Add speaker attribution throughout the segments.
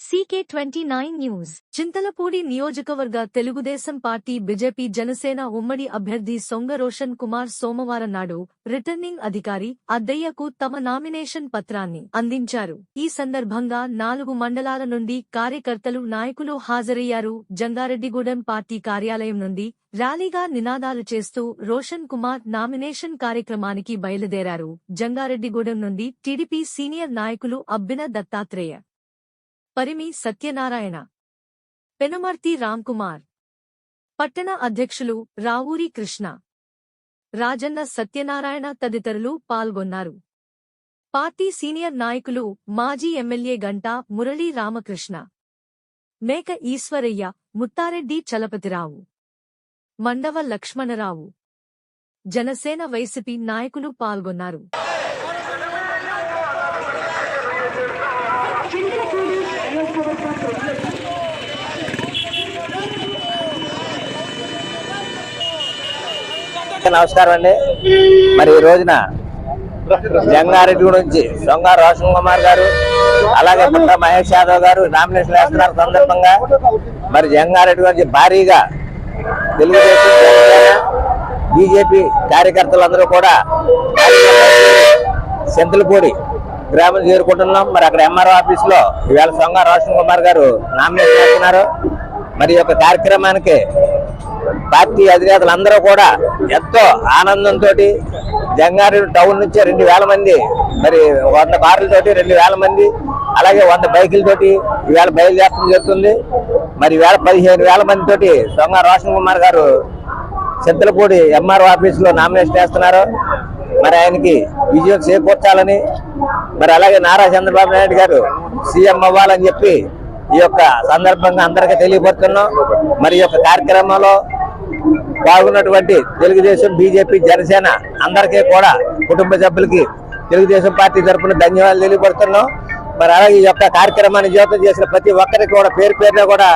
Speaker 1: CK twenty nine news. Chintalapudi నియోజకవర్గ Telugu Desam party BJP Janasena ఉమ్మడి అభ్యర్థి సొంగ రోషన్ కుమార్ సోమవారం నాడు రిటర్నింగ్ అధికారి అద్దయ్యకు తమ నామినేషన్ పత్రాన్ని అందించారు. ఈ సందర్భంగా నాలుగు మండలాల నుండి కార్యకర్తలు నాయకులు హాజరయ్యారు. జంగారెడ్డిగూడెం పార్టీ కార్యాలయం నుండి ర్యాలీగా నినాదాలు చేస్తూ రోషన్ కుమార్ నామినేషన్ కార్యక్రమానికి బయలుదేరారు. జంగారెడ్డిగూడెం నుండి టీడీపీ సీనియర్ నాయకులు అబ్బిన దత్తాత్రేయ. పరిమి సత్యనారాయణ. పెనుమర్తి రామ్కుమార్. పట్టణ అధ్యక్షులు రావూరి కృష్ణ. రాజన్న సత్యనారాయణ తదితరులు పాల్గొన్నారు. పార్టీ సీనియర్ నాయకులు మాజీ ఎమ్మెల్యే గంటా మురళీ రామకృష్ణ. మేక ఈశ్వరయ్య ముత్తారెడ్డి చలపతిరావు. మండవ లక్ష్మణరావు. జనసేన వైసీపీ నాయకులు పాల్గొన్నారు.
Speaker 2: నమస్కారం అండి. మరి ఈ రోజున జంగారెడ్డి నుంచి దొంగ రోషన్ కుమార్ గారు అలాగే పుట్ట మహేష్ యాదవ్ గారు నామినేషన్ వేస్తున్నారు సందర్భంగా. మరి జంగారెడ్డి గురించి భారీగా తెలుగుదేశం జనసేన బీజేపీ కార్యకర్తలందరూ కూడా సెంతలపూడి గ్రామం చేరుకుంటున్నాం. మరి అక్కడ ఎంఆర్ఓ ఆఫీస్లో ఈవేళ సొంగ రోషన్ కుమార్ గారు నామినేషన్ చేస్తున్నారు మరి ఈ యొక్క కార్యక్రమానికి పార్టీ అధినేతలు అందరూ కూడా ఎంతో ఆనందంతో జంగారు టౌన్ నుంచి రెండు వేల మంది మరి వంద కార్లతోటి రెండు వేల మంది అలాగే వంద బైకులతోటి ఈవేళ బయలుదేరడం జరుగుతుంది. మరి వేల పదిహేను వేల మందితోటి సొంగ రోషన్ కుమార్ గారు చింతలపూడి ఎంఆర్ఓ ఆఫీసులో నామినేషన్ వేస్తున్నారు. మరి ఆయనకి విజయం చేకూర్చాలని మరి అలాగే నారా చంద్రబాబు నాయుడు గారు సీఎం అవ్వాలని చెప్పి ఈ యొక్క సందర్భంగా అందరికీ తెలియపరుస్తున్నాం మరి ఈ యొక్క కార్యక్రమంలో పాల్గొన్నటువంటి తెలుగుదేశం బీజేపీ జనసేన అందరికీ కూడా కుటుంబ సభ్యులకి తెలుగుదేశం పార్టీ తరఫున ధన్యవాదాలు తెలియపరుస్తున్నాం మరి అలాగే ఈ యొక్క కార్యక్రమాన్ని జీవితం చేసిన ప్రతి ఒక్కరికి కూడా పేరు పేరున కూడా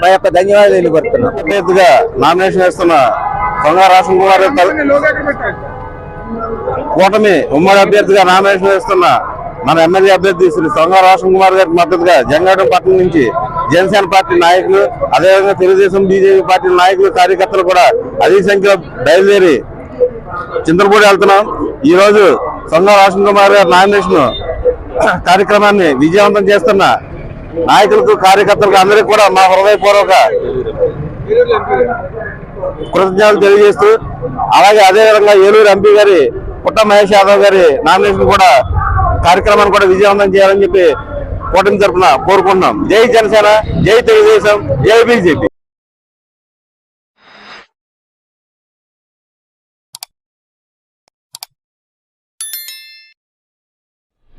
Speaker 2: మా యొక్క ధన్యవాదాలు తెలియపరుస్తున్నాం
Speaker 3: అభ్యర్థిగా నామినేషన్ వేస్తున్న కుమార్ కూటమి ఉమ్మడి అభ్యర్థిగా నామినేషన్ వేస్తున్న మన ఎమ్మెల్యే అభ్యర్థి శ్రీ సొంగ రోషన్ కుమార్ గారికి మద్దతుగా జంగారం పట్టణం నుంచి జనసేన పార్టీ నాయకులు అదేవిధంగా తెలుగుదేశం బీజేపీ పార్టీ నాయకులు కార్యకర్తలు కూడా అధిక సంఖ్యలో బయలుదేరి చింతలపూడి వెళ్తున్నాం. ఈ రోజు సొంగ రోషన్ కుమార్ గారి నామినేషన్ కార్యక్రమాన్ని విజయవంతం చేస్తున్న నాయకులకు కార్యకర్తలకు అందరికీ కూడా మా హృదయపూర్వక కృతజ్ఞతలు తెలియజేస్తూ అలాగే అదేవిధంగా ఏలూరు ఎంపీ గారి పుట్ట మహేష్ యాదవ్ గారి నామినేషన్ కూడా కార్యక్రమాన్ని కూడా విజయవంతం చేయాలని చెప్పి కూటమి తరఫున కోరుకుంటున్నాం. జై జనసేన జై తెలుగుదేశం జై బీజేపీ.